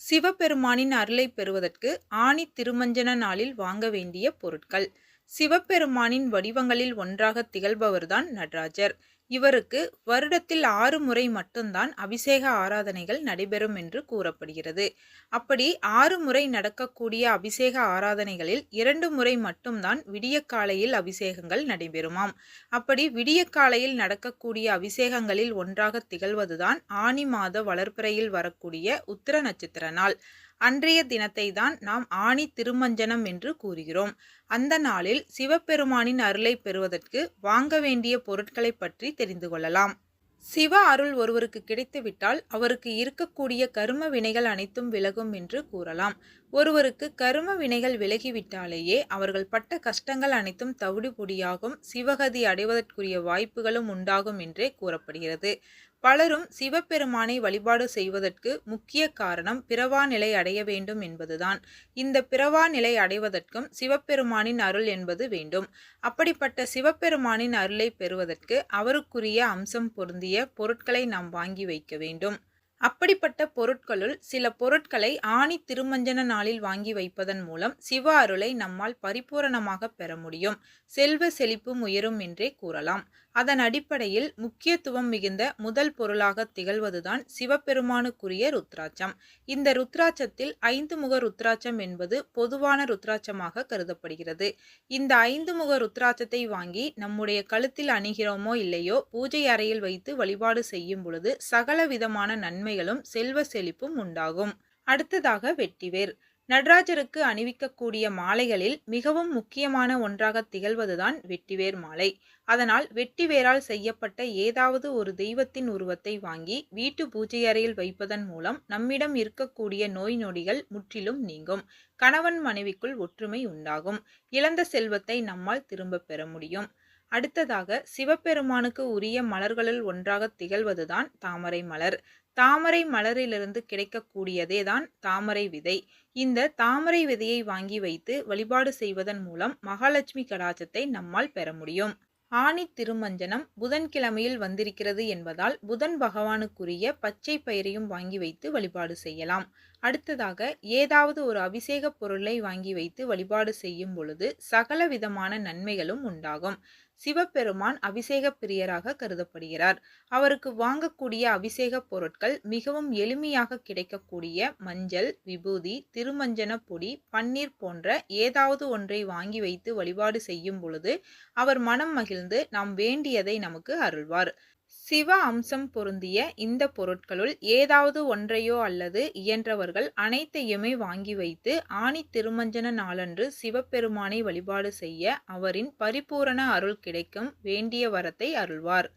சிவபெருமானின் அருளை பெறுவதற்கு ஆனி திருமஞ்சன நாளில் வாங்க வேண்டிய பொருட்கள். சிவபெருமானின் வடிவங்களில் ஒன்றாக திகழ்பவர்தான் நடராஜர். இவருக்கு வருடத்தில் ஆறு முறை மட்டும்தான் அபிஷேக ஆராதனைகள் நடைபெறும் என்று கூறப்படுகிறது. அப்படி ஆறு முறை நடக்கக்கூடிய அபிஷேக ஆராதனைகளில் இரண்டு முறை மட்டும்தான் விடிய காலையில் அபிஷேகங்கள் நடைபெறுமாம். அப்படி விடிய காலையில் நடக்கக்கூடிய அபிஷேகங்களில் ஒன்றாக திகழ்வதுதான் ஆனி மாத வளர்ப்பிறையில் வரக்கூடிய உத்திர நட்சத்திர நாள். அன்றைய தினத்தை தான் நாம் ஆணி திருமஞ்சனம் என்று கூறுகிறோம். அந்த நாளில் சிவபெருமானின் அருளை பெறுவதற்கு வாங்க வேண்டிய பொருட்களை பற்றி தெரிந்து கொள்ளலாம். சிவ அருள் ஒருவருக்கு கிடைத்துவிட்டால் அவருக்கு இருக்கக்கூடிய கரும வினைகள் அனைத்தும் விலகும் என்று கூறலாம். ஒருவருக்கு கரும வினைகள் விலகிவிட்டாலேயே அவர்கள் பட்ட கஷ்டங்கள் அனைத்தும் தவிடுபொடியாகும் சிவகதி அடைவதற்குரிய வாய்ப்புகளும் உண்டாகும் என்றே கூறப்படுகிறது. பலரும் சிவபெருமானை வழிபாடு செய்வதற்கு முக்கிய காரணம் பிறவா நிலை அடைய வேண்டும் என்பதுதான். இந்த பிறவா நிலை அடைவதற்கும் சிவபெருமானின் அருள் என்பது வேண்டும். அப்படிப்பட்ட சிவபெருமானின் அருளை பெறுவதற்கு அவருக்குரிய அம்சம் பொருந்திய பொருட்களை நாம் வாங்கி வைக்க வேண்டும். அப்படிப்பட்ட பொருட்களுள் சில பொருட்களை ஆணி திருமஞ்சன நாளில் வாங்கி வைப்பதன் மூலம் சிவ அருளை நம்மால் பரிபூரணமாக பெற முடியும். செல்வ செழிப்பும் உயரும் என்றே கூறலாம். அதன் அடிப்படையில் முக்கியத்துவம் மிகுந்த முதல் பொருளாக திகழ்வதுதான் சிவபெருமானுக்குரிய ருத்ராட்சம். இந்த ருத்ராட்சத்தில் ஐந்து முக ருத்ராட்சம் என்பது பொதுவான ருத்ராட்சமாக கருதப்படுகிறது. இந்த ஐந்து முக ருத்ராட்சத்தை வாங்கி நம்முடைய கழுத்தில் அணிகிறோமோ இல்லையோ பூஜை அறையில் வைத்து வழிபாடு செய்யும் பொழுது சகல விதமான நன்மை நன்மைகளும் செல்வ செழிப்பும் உண்டாகும். அடுத்ததாக வெட்டிவேர். நடராஜருக்கு அணிவிக்கக்கூடிய மாலைகளில் மிகவும் முக்கியமான ஒன்றாக திகழ்வதுதான் வெட்டிவேர் மாலை. அதனால் வெட்டிவேரால் செய்யப்பட்ட ஏதாவது ஒரு தெய்வத்தின் உருவத்தை வாங்கி வீட்டு பூஜை அறையில் வைப்பதன் மூலம் நம்மிடம் இருக்கக்கூடிய நோய் நொடிகள் முற்றிலும் நீங்கும். கணவன் மனைவிக்குள் ஒற்றுமை உண்டாகும். இழந்த செல்வத்தை நம்மால் திரும்ப பெற முடியும். அடுத்ததாக சிவபெருமானுக்கு உரிய மலர்களுள் ஒன்றாக திகழ்வதுதான் தாமரை மலர். தாமரை மலரிலிருந்து கிடைக்கக்கூடியதே தான் தாமரை விதை. இந்த தாமரை விதையை வாங்கி வைத்து வழிபாடு செய்வதன் மூலம் மகாலட்சுமி கடாச்சத்தை நம்மால் பெற முடியும். ஆணி திருமஞ்சனம் புதன்கிழமையில் வந்திருக்கிறது என்பதால் புதன் பகவானுக்குரிய பச்சை பயிரையும் வாங்கி வைத்து வழிபாடு செய்யலாம். அடுத்ததாக ஏதாவது ஒரு அபிஷேக பொருளை வாங்கி வைத்து வழிபாடு செய்யும் பொழுது சகல விதமான நன்மைகளும் உண்டாகும். சிவபெருமான் அபிஷேக பிரியராக கருதப்படுகிறார். அவருக்கு வாங்கக்கூடிய அபிஷேக பொருட்கள் மிகவும் எளிமையாக கிடைக்கக்கூடிய மஞ்சள் விபூதி திருமஞ்சன பொடி பன்னீர் போன்ற ஏதாவது ஒன்றை வாங்கி வைத்து வழிபாடு செய்யும் பொழுது அவர் மனம் மகிழ்ந்து நாம் வேண்டியதை நமக்கு அருள்வார். சிவ அம்சம் பொருந்திய இந்த பொருட்களுள் ஏதாவது ஒன்றையோ அல்லது இயன்றவர்கள் அனைத்தையுமே வாங்கி வைத்து ஆணி திருமஞ்சன நாளன்று சிவபெருமானை வழிபாடு செய்ய அவரின் பரிபூரண அருள் கிடைக்கும் வேண்டிய வரத்தை அருள்வார்.